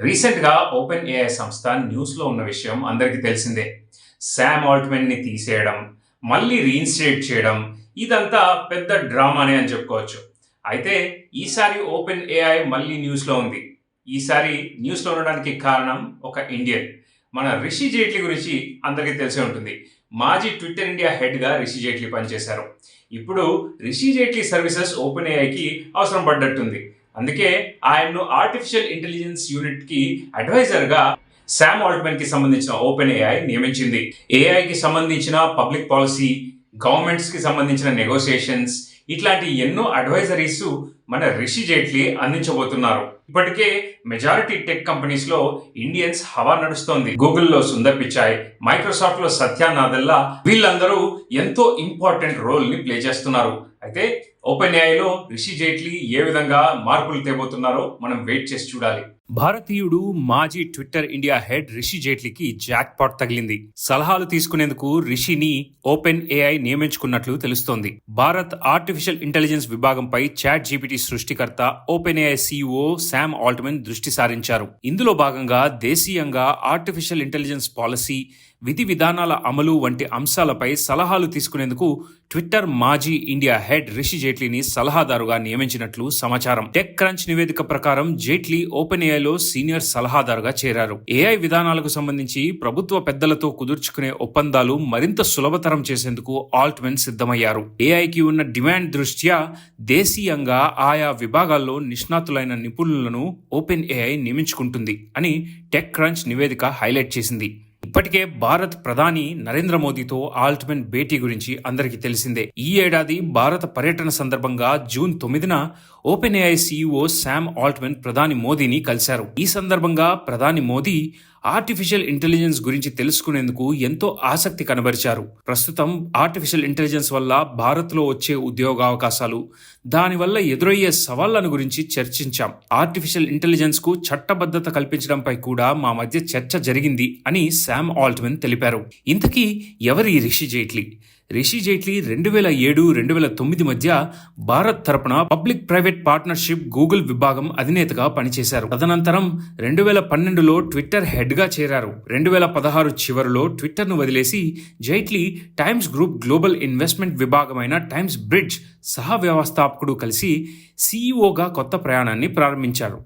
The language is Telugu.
రీసెంట్గా ఓపెన్ ఏఐ సంస్థ న్యూస్లో ఉన్న విషయం అందరికీ తెలిసిందే. శామ్ ఆల్ట్మెన్ని తీసేయడం మళ్ళీ రీఇన్స్టేట్ చేయడం ఇదంతా పెద్ద డ్రామానే అని చెప్పుకోవచ్చు. అయితే ఈసారి ఓపెన్ ఏఐ మళ్ళీ న్యూస్లో ఉంది. ఈసారి న్యూస్లో ఉండడానికి కారణం ఒక ఇండియన్. మన రిషి జైట్లీ గురించి అందరికీ తెలిసే ఉంటుంది. మాజీ ట్విట్టర్ ఇండియా హెడ్గా రిషి జైట్లీ పనిచేశారు. ఇప్పుడు రిషి జైట్లీ సర్వీసెస్ ఓపెన్ ఏఐకి అవసరం పడ్డట్టుంది. అందుకే ఆయన్ను ఆర్టిఫిషియల్ ఇంటెలిజెన్స్ యూనిట్కి అడ్వైజర్గా శామ్ ఆల్ట్మెన్కి సంబంధించిన ఓపెన్ ఏఐ నియమించింది ఏఐకి కి సంబంధించిన పబ్లిక్ పాలసీ గవర్నమెంట్స్కి సంబంధించిన నెగోసియేషన్స్ ఇట్లాంటి ఎన్నో అడ్వైజరీస్ మన రిషి జైట్లీ అందించబోతున్నారు. ఇప్పటికే మెజారిటీ టెక్ కంపెనీస్లో ఇండియన్స్ హవా నడుస్తోంది. గూగుల్లో సుందర్ పిచాయ్ మైక్రోసాఫ్ట్లో సత్యానాథల్లా వీళ్ళందరూ ఎంతో ఇంపార్టెంట్ రోల్ని ప్లే చేస్తున్నారు. అయితే ఓపెన్ ఏఐలో రిషి జైట్లీ ఏ విధంగా మార్పులు తేబోతున్నారో మనం వెయిట్ చేసి చూడాలి. భారతీయుడు మాజీ ట్విట్టర్ ఇండియా హెడ్ రిషి జైట్లీకి జాక్ పాట్ తగిలింది. సలహాలు తీసుకునేందుకు రిషిని ఓపెన్ ఏఐ నియమించుకున్నట్లు తెలుస్తోంది. భారత్ ఆర్టిఫిషియల్ ఇంటెలిజెన్స్ విభాగంపై చాట్ జీపీటీ సృష్టికర్త open AI CEO Sam Altman దృష్టి సారించారు. ఇందులో భాగంగా దేశీయంగా ఆర్టిఫిషియల్ ఇంటెలిజెన్స్ పాలసీ విధి విధానాల అమలు వంటి అంశాలపై సలహాలు తీసుకునేందుకు ట్విట్టర్ మాజీ ఇండియా హెడ్ రిషి జైట్లీని సలహాదారుగా నియమించినట్లు సమాచారం. టెక్ క్రంచ్ నివేదిక ప్రకారం జైట్లీ ఓపెన్ ఏఐలో సీనియర్ సలహాదారుగా చేరారు. ఏఐ విధానాలకు సంబంధించి ప్రభుత్వ పెద్దలతో కుదుర్చుకునే ఒప్పందాలు మరింత సులభతరం చేసేందుకు ఆల్ట్మెన్ సిద్ధమయ్యారు. ఏఐకి ఉన్న డిమాండ్ దృష్ట్యా దేశీయంగా ఆయా విభాగాల్లో నిష్ణాతులైన నిపుణులను ఓపెన్ ఏఐ నియమించుకుంటుంది అని టెక్ క్రంచ్ నివేదిక హైలైట్ చేసింది. ఇప్పటికే భారత్ ప్రధాని నరేంద్ర మోదీతో ఆల్ట్మెన్ భేటీ గురించి అందరికీ తెలిసిందే. ఈ ఏడాది భారత పర్యటన సందర్భంగా జూన్ తొమ్మిదిన open AI CEO Sam Altman ప్రధాని మోదీని కలిశారు. ఈ సందర్భంగా ప్రధాని మోదీ ఆర్టిఫిషియల్ ఇంటెలిజెన్స్ గురించి తెలుసుకునేందుకు ఎంతో ఆసక్తి కనబరిచారు. ప్రస్తుతం ఆర్టిఫిషియల్ ఇంటెలిజెన్స్ వల్ల భారత్లో వచ్చే ఉద్యోగావకాశాలు దానివల్ల ఎదురయ్యే సవాళ్ళను గురించి చర్చించాం. ఆర్టిఫిషియల్ ఇంటెలిజెన్స్కు చట్టబద్ధత కల్పించడంపై కూడా మా మధ్య చర్చ జరిగింది అని శామ్ ఆల్ట్మెన్ తెలిపారు. ఇంతకీ ఎవరి రిషి జైట్లీ? రిషి జైట్లీ రెండు వేల ఏడు రెండు వేల తొమ్మిది మధ్య భారత్ తరపున పబ్లిక్ ప్రైవేట్ పార్ట్నర్షిప్ గూగుల్ విభాగం అధినేతగా పనిచేశారు. తదనంతరం రెండు వేల పన్నెండులో ట్విట్టర్ హెడ్గా చేరారు. రెండు వేల పదహారు చివరిలో ట్విట్టర్ను వదిలేసి Jaitley Times Group global investment విభాగమైన Times bridge సహ వ్యవస్థాపకుడు కలిసి సీఈఓగా కొత్త ప్రయాణాన్ని ప్రారంభించారు.